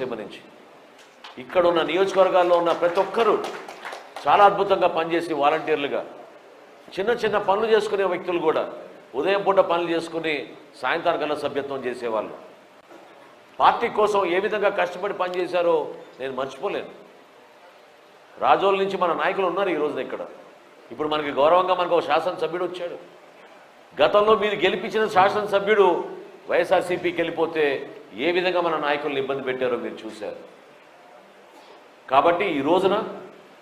కోనసీమ నుంచి. ఇక్కడ ఉన్న నియోజకవర్గాల్లో ఉన్న ప్రతి ఒక్కరూ చాలా అద్భుతంగా పనిచేసి వాలంటీర్లుగా చిన్న చిన్న పనులు చేసుకునే వ్యక్తులు కూడా ఉదయం పూట పనులు చేసుకుని సాయంత్రం సభ్యత్వం చేసేవాళ్ళు. పార్టీ కోసం ఏ విధంగా కష్టపడి పనిచేశారో నేను మర్చిపోలేను. రాజోల నుంచి మన నాయకులు ఉన్నారు ఈ రోజున ఇక్కడ. ఇప్పుడు మనకి గౌరవంగా మనకు ఒక శాసనసభ్యుడు వచ్చాడు. గతంలో మీరు గెలిపించిన శాసనసభ్యుడు వైఎస్ఆర్సీపీకి వెళ్ళిపోతే ఏ విధంగా మన నాయకులను ఇబ్బంది పెట్టారో మీరు చూశారు. కాబట్టి ఈ రోజున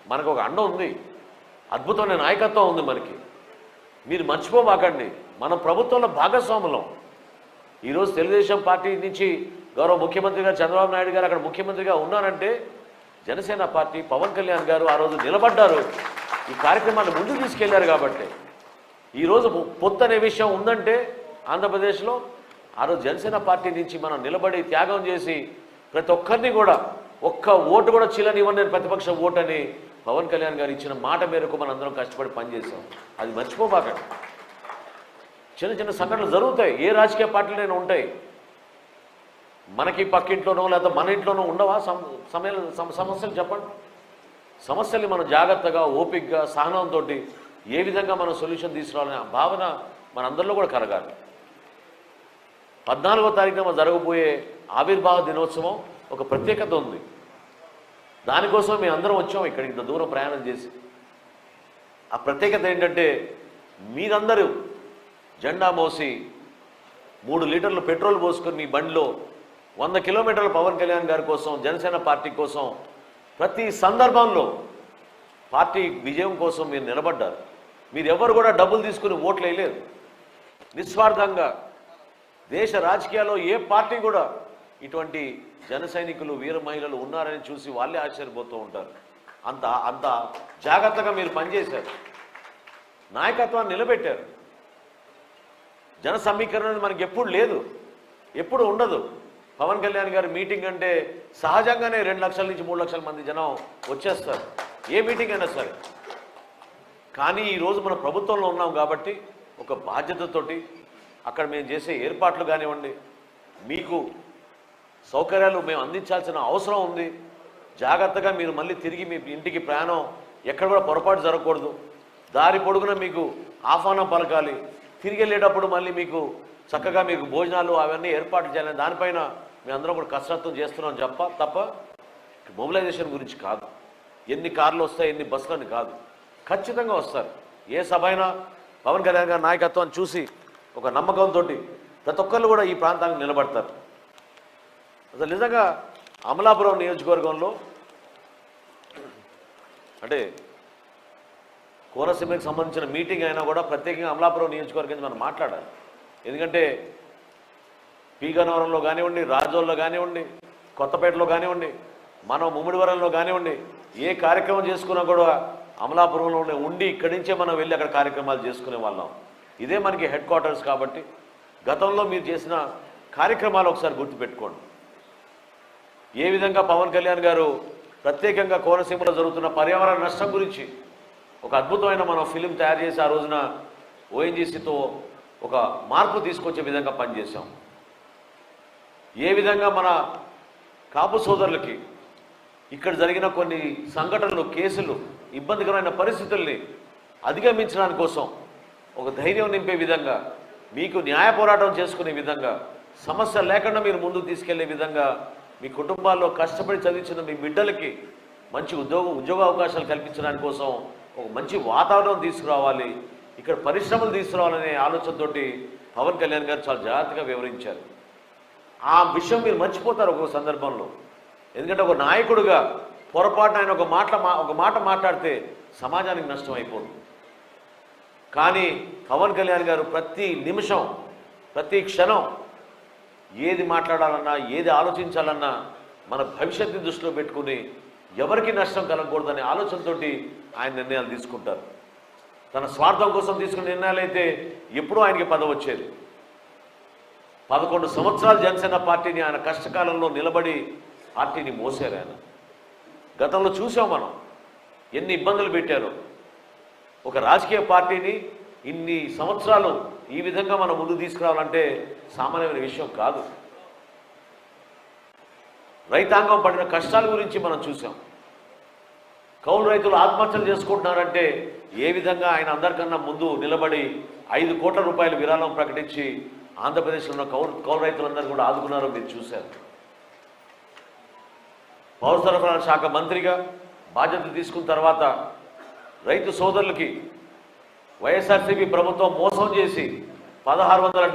మనకు ఒక అండ ఉంది. అద్భుతమైన నాయకత్వం ఉంది మనకి. మీరు మర్చిపోమాకండి. మనం ప్రభుత్వంలో భాగస్వాములం. ఈరోజు తెలుగుదేశం పార్టీ నుంచి గౌరవ ముఖ్యమంత్రి గారు చంద్రబాబు నాయుడు గారు అక్కడ ముఖ్యమంత్రిగా ఉన్నారంటే జనసేన పార్టీ పవన్ కళ్యాణ్ గారు ఆ రోజు నిలబడ్డారు. ఈ కార్యక్రమాన్ని ముందుకు తీసుకెళ్ళారు కాబట్టి. ఈరోజు పొత్తు అనే విషయం ఉందంటే ఆంధ్రప్రదేశ్లో ఆ రోజు జనసేన పార్టీ నుంచి మనం నిలబడి త్యాగం చేసి ప్రతి ఒక్కరిని కూడా ఒక్క ఓటు కూడా చిల్లనివ్వని నేను ప్రతిపక్ష ఓటు అని పవన్ కళ్యాణ్ గారు ఇచ్చిన మాట మేరకు మనం అందరం కష్టపడి పనిచేసాం అది మర్చిపోబాకండి చిన్న చిన్న సంఘటనలు జరుగుతాయి. ఏ రాజకీయ పార్టీలైనా ఉంటాయి. మనకి పక్కింట్లోనో లేదా మన ఇంట్లోనో ఉండవా? సమ సమస్యలు చెప్పండి. సమస్యల్ని మనం జాగ్రత్తగా ఓపిక్గా సహనంతో ఏ విధంగా మనం సొల్యూషన్ తీసుకురావాలనే ఆ భావన మనందరిలో కూడా కరగాలి పద్నాలుగో తారీఖున జరగబోయే ఆవిర్భావ దినోత్సవం ఒక ప్రత్యేకత ఉంది. దానికోసం మేము అందరం వచ్చాం ఇక్కడ ఇంత దూరం ప్రయాణం చేసి. ఆ ప్రత్యేకత ఏంటంటే మీరందరూ జెండా మోసి మూడు లీటర్లు పెట్రోల్ పోసుకొని మీ బండిలో వంద కిలోమీటర్ల పవన్ కళ్యాణ్ గారి కోసం జనసేన పార్టీ కోసం ప్రతి సందర్భంలో పార్టీ విజయం కోసం మీరు నిలబడ్డారు. మీరు ఎవరు కూడా డబ్బులు తీసుకుని ఓట్లు వేయలేదు. నిస్వార్థంగా దేశ రాజకీయాల్లో ఏ పార్టీ కూడా ఇటువంటి జన సైనికులు వీర మహిళలు ఉన్నారని చూసి వాళ్ళే ఆశ్చర్యపోతూ ఉంటారు. అంత అంత జాగ్రత్తగా మీరు పనిచేశారు. నాయకత్వాన్ని నిలబెట్టారు. జన సమీకరణ అనేది మనకి ఎప్పుడు లేదు. ఎప్పుడు ఉండదు. పవన్ కళ్యాణ్ గారి మీటింగ్ అంటే సహజంగానే రెండు లక్షల నుంచి మూడు లక్షల మంది జనం వచ్చేస్తారు. ఏ మీటింగ్ అయినా సరే. కానీ ఈరోజు మన ప్రభుత్వంలో ఉన్నాం కాబట్టి ఒక బాధ్యతతోటి అక్కడ మేము చేసే ఏర్పాట్లు కానివ్వండి మీకు సౌకర్యాలు మేము అందించాల్సిన అవసరం ఉంది. జాగ్రత్తగా మీరు మళ్ళీ తిరిగి మీ ఇంటికి ప్రయాణం ఎక్కడ కూడా పొరపాటు జరగకూడదు. దారి పొడుగున మీకు ఆహ్వానం పలకాలి. తిరిగి వెళ్ళేటప్పుడు మళ్ళీ మీకు చక్కగా మీకు భోజనాలు అవన్నీ ఏర్పాట్లు చేయాలని దానిపైన మేము అందరం కూడా కసరత్తు చేస్తున్నాం చెప్ప తప్ప మొబిలైజేషన్ గురించి కాదు. ఎన్ని కార్లు వస్తాయి ఎన్ని బస్సులని కాదు. ఖచ్చితంగా వస్తారు. ఏ సభ అయినా పవన్ కళ్యాణ్ గారి నాయకత్వాన్ని చూసి ఒక నమ్మకంతో ప్రతి ఒక్కళ్ళు కూడా ఈ ప్రాంతానికి నిలబడతారు. అసలు నిజంగా అమలాపురం నియోజకవర్గంలో అంటే కోనసీమకి సంబంధించిన మీటింగ్ అయినా కూడా ప్రత్యేకంగా అమలాపురం నియోజకవర్గం మనం మాట్లాడాలి. ఎందుకంటే పీగనవరంలో కానివ్వండి రాజోల్లో కానివ్వండి కొత్తపేటలో కానివ్వండి మనం ముమ్మిడివరంలో కానివ్వండి ఏ కార్యక్రమం చేసుకున్నా కూడా అమలాపురంలోనే ఉండి ఇక్కడి నుంచే మనం వెళ్ళి అక్కడ కార్యక్రమాలు చేసుకునే వాళ్ళం. ఇదే మనకి హెడ్ క్వార్టర్స్ కాబట్టి గతంలో మీరు చేసిన కార్యక్రమాలు ఒకసారి గుర్తుపెట్టుకోండి. ఏ విధంగా పవన్ కళ్యాణ్ గారు ప్రత్యేకంగా కోనసీమలో జరుగుతున్న పర్యావరణ నష్టం గురించి ఒక అద్భుతమైన మనం ఫిలిం తయారు చేసి ఆ రోజున ఓఎన్జీసీతో ఒక మార్పు తీసుకొచ్చే విధంగా పనిచేశాం. ఏ విధంగా మన కాపు సోదరులకి ఇక్కడ జరిగిన కొన్ని సంఘటనలు కేసులు ఇబ్బందికరమైన పరిస్థితుల్ని అధిగమించడానికి కోసం ఒక ధైర్యం నింపే విధంగా మీకు న్యాయ పోరాటం చేసుకునే విధంగా సమస్య లేకుండా మీరు ముందుకు తీసుకెళ్ళే విధంగా మీ కుటుంబాల్లో కష్టపడి చదివించిన మీ బిడ్డలకి మంచి ఉద్యోగ ఉద్యోగ అవకాశాలు కల్పించడానికి కోసం ఒక మంచి వాతావరణం తీసుకురావాలి ఇక్కడ పరిశ్రమలు తీసుకురావాలనే ఆలోచనతోటి పవన్ కళ్యాణ్ గారు చాలా జాగ్రత్తగా వివరించారు. ఆ విషయం మీరు మర్చిపోతారు ఒక్కొక్క సందర్భంలో. ఎందుకంటే ఒక నాయకుడుగా పొరపాటున ఆయన ఒక మాట మా ఒక మాట మాట్లాడితే సమాజానికి నష్టం అయిపోతుంది. కానీ పవన్ కళ్యాణ్ గారు ప్రతి నిమిషం ప్రతి క్షణం ఏది మాట్లాడాలన్నా ఏది ఆలోచించాలన్నా మన భవిష్యత్తుని దృష్టిలో పెట్టుకుని ఎవరికి నష్టం కలగకూడదనే ఆలోచనతోటి ఆయన నిర్ణయాలు తీసుకుంటారు. తన స్వార్థం కోసం తీసుకున్న నిర్ణయాలు అయితే ఎప్పుడూ ఆయనకి పదవి వచ్చేది. పదకొండు సంవత్సరాలు జనసేన పార్టీని ఆయన కష్టకాలంలో నిలబడి పార్టీని మోసారు ఆయన. గతంలో చూసాం మనం ఎన్ని ఇబ్బందులు పెట్టారో. ఒక రాజకీయ పార్టీని ఇన్ని సంవత్సరాలు ఈ విధంగా మనం ముందు తీసుకురావాలంటే సామాన్యమైన విషయం కాదు. రైతాంగం పడిన కష్టాల గురించి మనం చూసాం. కౌలు రైతులు ఆత్మహత్యలు చేసుకుంటున్నారంటే ఏ విధంగా ఆయన అందరికన్నా ముందు నిలబడి ఐదు కోట్ల రూపాయల విరాళం ప్రకటించి ఆంధ్రప్రదేశ్లో ఉన్న కౌలు కౌలు రైతులందరూ కూడా ఆదుకున్నారో మీరు చూశారు. పౌర సరఫరాల శాఖ మంత్రిగా బాధ్యత తీసుకున్న తర్వాత రైతు సోదరులకి వైఎస్ఆర్సీపీ ప్రభుత్వం మోసం చేసి పదహారు వందల